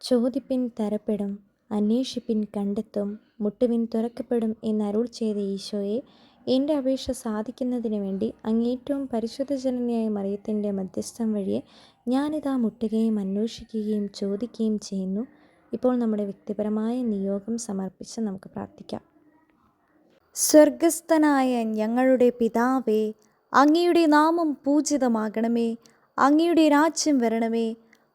ചോദിപ്പിൻ തരപ്പെടും അന്വേഷിപ്പിൻ കണ്ടെത്തും മുട്ടുവിൻ തുറക്കപ്പെടും എന്നരുൾ ചെയ്ത ഈശോയെ എന്റെ അപേക്ഷ സാധിക്കുന്നതിന് വേണ്ടി അങ്ങേറ്റവും പരിശുദ്ധ ജനനിയായ മറിയത്തിന്റെ മധ്യസ്ഥം വഴിയെ ഞാനിതാ മുട്ടുകയും അന്വേഷിക്കുകയും ചോദിക്കുകയും ചെയ്യുന്നു. ഇപ്പോൾ നമ്മുടെ വ്യക്തിപരമായ നിയോഗം സമർപ്പിച്ച് നമുക്ക് പ്രാർത്ഥിക്കാം. സ്വർഗസ്ഥനായ ഞങ്ങളുടെ പിതാവേ അങ്ങയുടെ നാമം പൂജിതമാകണമേ അങ്ങയുടെ രാജ്യം വരണമേ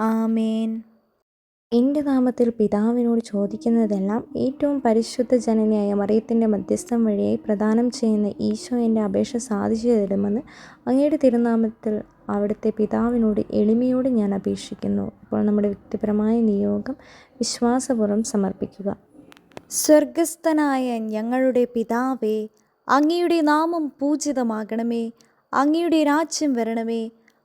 ആമേൻ. എന്റെ നാമത്തിൽ പിതാവിനോട് ചോദിക്കുന്നതെല്ലാം ഏറ്റവും പരിശുദ്ധ ജനനിയായ മറിയത്തിന്റെ മധ്യസ്ഥം വഴിയായി പ്രദാനം ചെയ്യുന്ന ഈശോ എന്റെ അപേക്ഷ സാധിച്ചു തരുമെന്ന് അങ്ങയുടെ തിരുനാമത്തിൽ അവിടുത്തെ പിതാവിനോട് എളിമയോട് ഞാൻ അപേക്ഷിക്കുന്നു. ഇപ്പോൾ നമ്മുടെ വ്യക്തിപരമായ നിയോഗം വിശ്വാസപൂർവം സമർപ്പിക്കുക. സ്വർഗസ്ഥനായ ഞങ്ങളുടെ പിതാവേ അങ്ങയുടെ നാമം പൂജിതമാകണമേ അങ്ങയുടെ രാജ്യം വരണമേ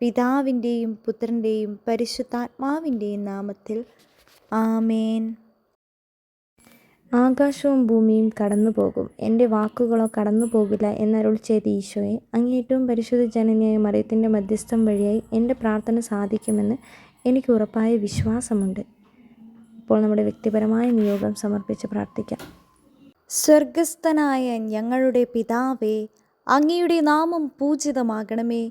പിതാവിന്റെയും പുത്രന്റെയും പരിശുദ്ധാത്മാവിന്റെയും നാമത്തിൽ ആമേൻ. ആകാശവും ഭൂമിയും കടന്നു പോകും എന്റെ വാക്കുകളോ കടന്നു പോകില്ല എന്നരുൾ ചെയ്ത ഈശോയെ അങ്ങേറ്റവും പരിശുദ്ധ ജനനിയായ മറിയത്തിന്റെ മധ്യസ്ഥം വഴിയായി എന്റെ പ്രാർത്ഥന സാധിക്കുമെന്ന് എനിക്ക് ഉറപ്പായ വിശ്വാസമുണ്ട്. ഇപ്പോൾ നമ്മുടെ വ്യക്തിപരമായ നിയോഗം സമർപ്പിച്ച് പ്രാർത്ഥിക്കാം. സ്വർഗസ്ഥനായ ഞങ്ങളുടെ പിതാവേ അങ്ങയുടെ നാമം പൂജിതമാകണമേ.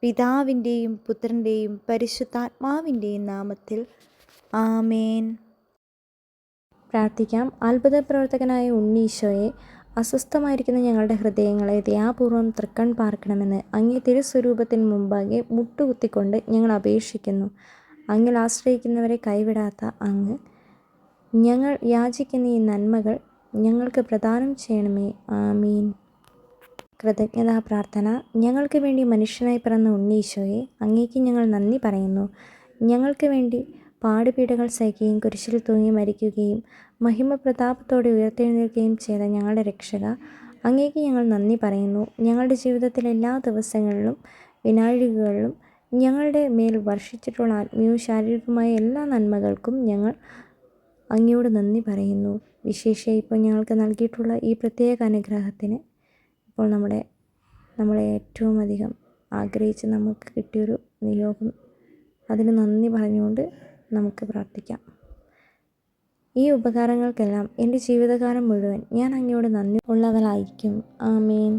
പിതാവിന്റെയും പുത്രന്റെയും പരിശുദ്ധാത്മാവിന്റെയും നാമത്തിൽ. ആമേൻ. പ്രാർത്ഥിക്കാം. അത്ഭുത പ്രവർത്തകനായ ഉണ്ണീശോയെ അസ്വസ്ഥമായിരിക്കുന്ന ഞങ്ങളുടെ ഹൃദയങ്ങളെ ദയാപൂർവം തൃക്കൺ പാർക്കണമെന്ന് അങ്ങേ തിരുസ്വരൂപത്തിന് മുമ്പാകെ മുട്ടുകുത്തിക്കൊണ്ട് ഞങ്ങൾ അപേക്ഷിക്കുന്നു. അങ്ങിൽ ആശ്രയിക്കുന്നവരെ കൈവിടാത്ത അങ്ങ്. ഞങ്ങൾ യാചിക്കുന്ന ഈ നന്മകൾ ഞങ്ങൾക്ക് പ്രദാനം ചെയ്യണമേ. ആമീൻ. കൃതജ്ഞതാ പ്രാർത്ഥന. ഞങ്ങൾക്ക് വേണ്ടി മനുഷ്യനായി പിറന്ന ഉണ്ണീശോയെ അങ്ങേക്ക് ഞങ്ങൾ നന്ദി പറയുന്നു. ഞങ്ങൾക്ക് വേണ്ടി പാടുപീടകൾ സഹിക്കുകയും കുരിശിൽ തൂങ്ങി മരിക്കുകയും മഹിമ പ്രതാപത്തോടെ ഉയർത്തെഴുന്നേൽക്കുകയും ചെയ്ത ഞങ്ങളുടെ രക്ഷക അങ്ങേക്ക് ഞങ്ങൾ നന്ദി പറയുന്നു. ഞങ്ങളുടെ ജീവിതത്തിലെ എല്ലാ ദിവസങ്ങളിലും വിനാഴികകളിലും ഞങ്ങളുടെ മേൽ വർഷിച്ചിട്ടുള്ള ആത്മീയവും ശാരീരികവുമായ എല്ലാ നന്മകൾക്കും ഞങ്ങൾ അങ്ങയോട് നന്ദി പറയുന്നു. വിശേഷ ഇപ്പോൾ ഞങ്ങൾക്ക് നൽകിയിട്ടുള്ള ഈ പ്രത്യേക അനുഗ്രഹത്തിന് ഇപ്പോൾ നമ്മുടെ നമ്മളെ ഏറ്റവും അധികം ആഗ്രഹിച്ച് നമുക്ക് കിട്ടിയൊരു നിയോഗം അതിന് നന്ദി പറഞ്ഞുകൊണ്ട് നമുക്ക് പ്രാർത്ഥിക്കാം. ഈ ഉപകാരങ്ങൾക്കെല്ലാം എന്റെ ജീവിതകാലം മുഴുവൻ ഞാൻ അങ്ങയോട് നന്ദി ഉള്ളവളായിരിക്കും. ആമേൻ.